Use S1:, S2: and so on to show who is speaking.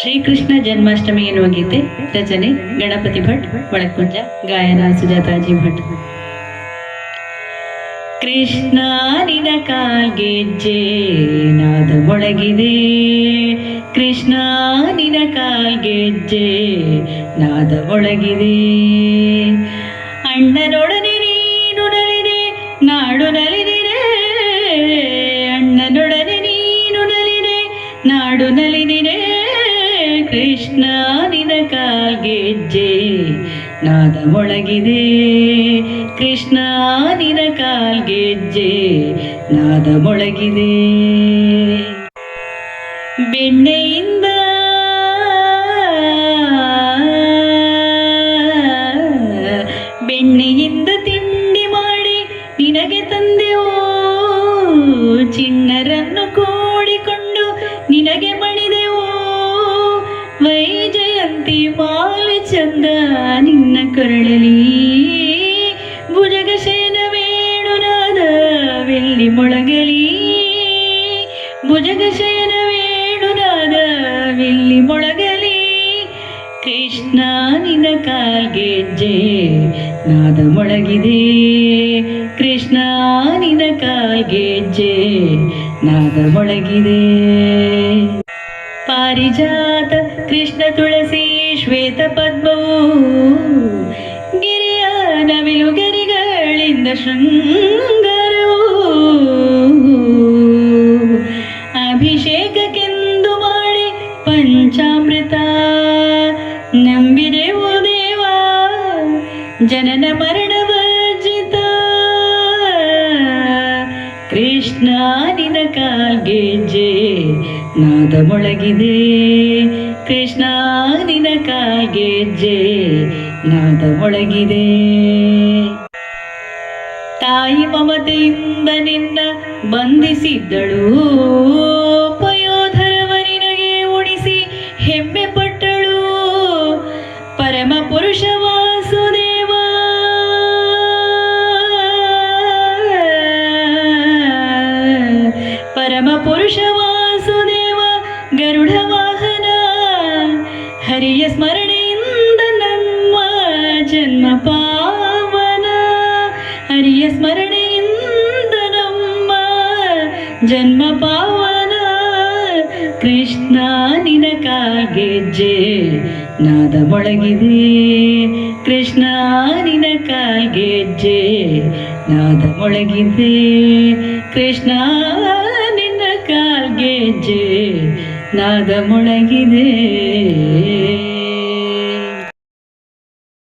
S1: ಶ್ರೀಕೃಷ್ಣ ಜನ್ಮಾಷ್ಟಮಿ ಎನ್ನುವ ಗೀತೆ, ರಚನೆ, ಗಣಪತಿ ಭಟ್ ಒಳಕುಂಜ ಗಾಯನ ಸುಜಾತಾಜಿ ಭಟ್. ಕೃಷ್ಣ ನಿನ ಕಾಲ್ಗೆಜ್ಜೆ ನಾದ ಮೊಳಗಿದೆ. ಕೃಷ್ಣ ನಿನ ಕಾಲ್ಗೆಜ್ಜೆ ನಾದ ಮೊಳಗಿದೆ. ಅಣ್ಣನೊಡನೆ ನೀನು ನಲಿದೆ, ನಾಡು ನಲಿದಿದೆ. ಅಣ್ಣನೊಡನೆ ನೀನು ನಲಿದೆ, ನಾಡು ನಲಿದಿದೆ. ಕೃಷ್ಣ ನಿನ ಕಾಲ್ಗೆಜ್ಜೆ ನಾದ ಮೊಳಗಿದೆ. ಕೃಷ್ಣ ನಿನ ಕಾಲ್ಗೆಜ್ಜೆ ನಾದ ಮೊಳಗಿದೆ. ಬೆಣ್ಣೆಯಿಂದ ಬೆಣ್ಣೆಯಿಂದ ತಿಂಡಿ ಮಾಡಿ ನಿನಗೆ ತಂದೆವೋ, ಚಿನ್ನರನ್ನು ಕೂಡಿಕೊಂಡು ಚಂದ ನಿನ್ನ ಕೊರಳಲಿ ಭುಜಗಶೇನ ವೇಣುನಾದ ವೆಲ್ಲಿ ಮೊಳಗಲಿ. ಭುಜಗಸೇನ ವೇಣುನಾದ ವೆಲ್ಲಿ ಮೊಳಗಲಿ. ಕೃಷ್ಣ ನಿನ ಕಾಲ್ಗೆಜ್ಜೆ ನಾದ ಮೊಳಗಿದೆ. ಕೃಷ್ಣ ನಿನ ಕಾಲ್ಗೆಜ್ಜೆ ನಾದ ಮೊಳಗಿದೆ. ಪಾರಿಜಾತ ಕೃಷ್ಣ ತುಳಸಿ ಶ್ವೇತ ಪದ್ಮವು ಗಿರಿಯ ನವಿಲು ಗರಿಗಳಿಂದ ಶೃಂಗಾರವು ಅಭಿಷೇಕಕ್ಕೆಂದು ಮಾಡಿ ಪಂಚಾಮೃತ. ನಂಬಿದೆವು ದೇವಾ, ಜನನ ಮರಣ ವರ್ಜಿತ. ಕೃಷ್ಣ ನಿನ ಕಾಲ್ಗೆಜ್ಜೆ ನಾದ ಮೊಳಗಿದೆ ಕೃಷ್ಣ ನಿನ ಕಾಗೆಜ್ಜೆ ನಾದ ಮೊಳಗಿದೆ ತಾಯಿ ಮಮತೆಯಿಂದ ನಿನ್ನ ಬಂಧಿಸಿದ್ದಳು. ಪಯೋಧರವ ನಿನಗೆ ಉಣಿಸಿ ಹೆಮ್ಮೆ ಪಟ್ಟಳು. ಪರಮ ಪುರುಷ ವಾಸುದೇವ. ಪರಮ ಪುರುಷ ಹರಿಯ ಸ್ಮರಣೆಯಿಂದ ನಮ್ಮ ಜನ್ಮ ಪಾವನ ಹರಿಯ ಸ್ಮರಣೆಯಿಂದ ನಮ್ಮ ಜನ್ಮ ಪಾವನ ಕೃಷ್ಣ ನಿನ ಕಾಲ್ಗೆಜ್ಜೆ ನಾದ ಮೊಳಗಿದೆ ಕೃಷ್ಣ ನಿನ ಕಾಲ್ಗೆಜ್ಜೆ ನಾದ ಮೊಳಗಿದೆ ಕೃಷ್ಣ ನಿನ್ನ ಕಾಲ್ಗೆಜ್ಜೆ ನಾದ ಮೊಳಗಿದೆ